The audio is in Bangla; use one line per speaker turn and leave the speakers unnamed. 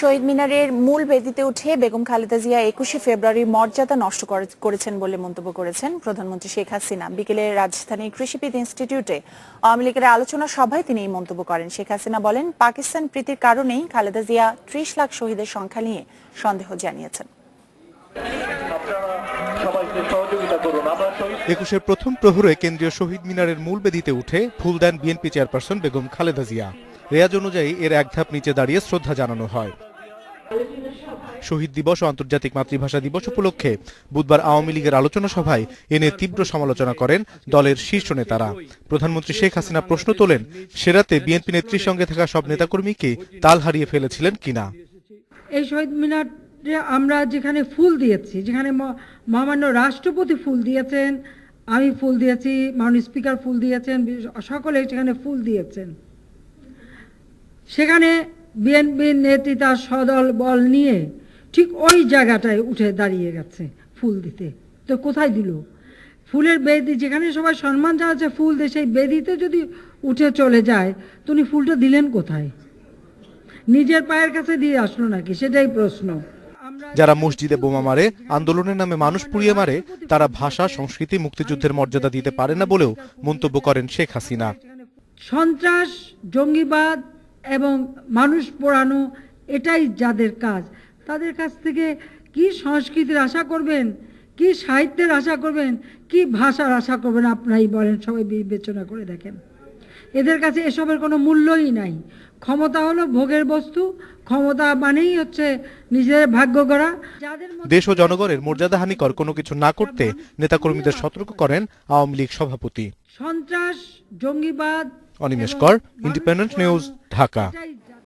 শহীদ মিনারের মূল বেদিতে উঠে বেগম খালেদা জিয়া একুশে ফেব্রুয়ারি মর্যাদা নষ্ট করে- করেছেন বলে মন্তব্য করেছেন প্রধানমন্ত্রী শেখ হাসিনা। বিকেলে রাজধানীর কৃষিবিদ ইনস্টিটিউটে আওয়ামী লীগের আলোচনা সভায় তিনি এই মন্তব্য করেন। শেখ হাসিনা বলেন, পাকিস্তান প্রীতির কারণেই খালেদা জিয়া ত্রিশ লাখ শহীদের সংখ্যা নিয়ে সন্দেহ জানিয়েছেন।
একুশের প্রথম প্রহরে কেন্দ্রীয় শহীদ মিনারের মূল বেদিতে উঠে ফুল দেন বিএনপি চেয়ারপারসন বেগম খালেদা জিয়া। রেয়াজ অনুযায়ী এর এক ধাপ নিচে দাঁড়িয়ে শ্রদ্ধা জানানো হয়। শহীদ দিবস ও আন্তর্জাতিক মাতৃভাষা দিবস উপলক্ষে বুধবার আওয়ামী লীগের আলোচনা সভায় এনে তীব্র সমালোচনা করেন দলের শীর্ষ নেতারা। প্রধানমন্ত্রী শেখ হাসিনা প্রশ্ন তোলেন, সেরাতে বিএনপি নেত্রীর সঙ্গে থাকা সব নেতাকর্মীকে তাল হারিয়ে ফেলেছিলেন কিনা?
এই শহীদ মিনারে আমরা যেখানে ফুল দিয়েছি, যেখানে মহামান্য রাষ্ট্রপতি ফুল দিয়েছেন, আমি ফুল দিয়েছি, মাননীয় স্পিকার ফুল দিয়েছেন সকলে সেখানে ফুল দিয়েছেন। সেখানে বিএনপির নেত্রী তার সদল বল নিয়ে ঠিক ওই জায়গাটায় উঠে দাঁড়িয়ে গেছে ফুল দিতে। তো কোথায় দিল? ফুলের বেদি যেখানে সবাই সম্মান জানাচ্ছে ফুল দিয়ে সেই বেদিতে যদি উঠে চলে যায় তো উনি ফুলটা দিলেন কোথায়? নিজের পায়ের কাছে দিয়ে আসলো নাকি? সেটাই প্রশ্ন।
যারা মসজিদে বোমা মারে আন্দোলনের নামে মানুষ পুড়িয়ে মারে তারা ভাষা সংস্কৃতি মুক্তিযুদ্ধের মর্যাদা দিতে পারে না বলেও মন্তব্য করেন শেখ হাসিনা।
সন্ত্রাস জঙ্গিবাদ এবং মানুষ পোড়ানো এটাই যাদের কাজ। তাদের কাছ থেকে কি সংস্কৃতির আশা করবেন? কি সাহিত্যের আশা করবেন? কি ভাষার আশা করবেন? আপনারাই বলেন সবাই বিবেচনা করে দেখেন। এদের কাছে এসবের কোনো মূল্যই নাই। ক্ষমতা হলো ভোগের বস্তু। ক্ষমতা মানেই হচ্ছে নিজের ভাগ্য গড়া। যাদের
দেশ ও জনগণের মর্যাদাহানিকর কোনো কিছু না করতে নেতাকর্মীদের সতর্ক করেন আওয়ামী লীগ সভাপতি।
সন্ত্রাস জঙ্গিবাদ
অনিমেষ কর, ইন্ডিপেন্ডেন্ট নিউজ, ঢাকা।